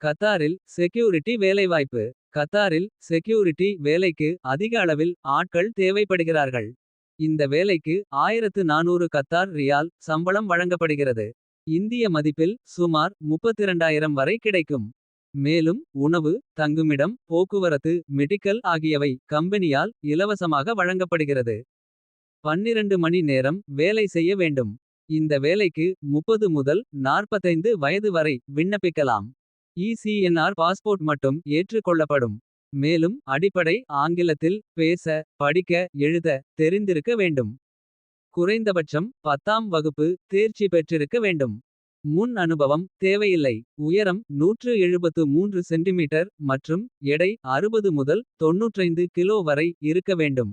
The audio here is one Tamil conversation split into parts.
கத்தாரில் செக்யூரிட்டி வேலைவாய்ப்பு. கத்தாரில் செக்யூரிட்டி வேலைக்கு அதிக அளவில் ஆட்கள் தேவைப்படுகிறார்கள். இந்த வேலைக்கு 1400 கத்தார் ரியால் சம்பளம் வழங்கப்படுகிறது. இந்திய மதிப்பில் சுமார் 32000 வரை கிடைக்கும். மேலும் உணவு தங்குமிடம் போக்குவரத்து மெடிக்கல் ஆகியவை கம்பெனியால் இலவசமாக வழங்கப்படுகிறது. 12 மணி நேரம் வேலை செய்ய வேண்டும். இந்த வேலைக்கு 30 முதல் 45 வயது வரை விண்ணப்பிக்கலாம். இசிஎன்ஆர் பாஸ்போர்ட் மட்டும் ஏற்றுக்கொள்ளப்படும் மேலும் அடிப்படை ஆங்கிலத்தில் பேச படிக்க எழுத தெரிந்திருக்க வேண்டும். குறைந்தபட்சம் பத்தாம் வகுப்பு தேர்ச்சி பெற்றிருக்க வேண்டும். முன் அனுபவம் தேவையில்லை உயரம் 173 சென்டிமீட்டர் மற்றும் எடை 60 முதல் 95 கிலோ வரை இருக்க வேண்டும்.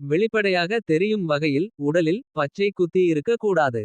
வெளிப்படையாக தெரியும் வகையில் உடலில் பச்சை குத்தி இருக்கக்கூடாது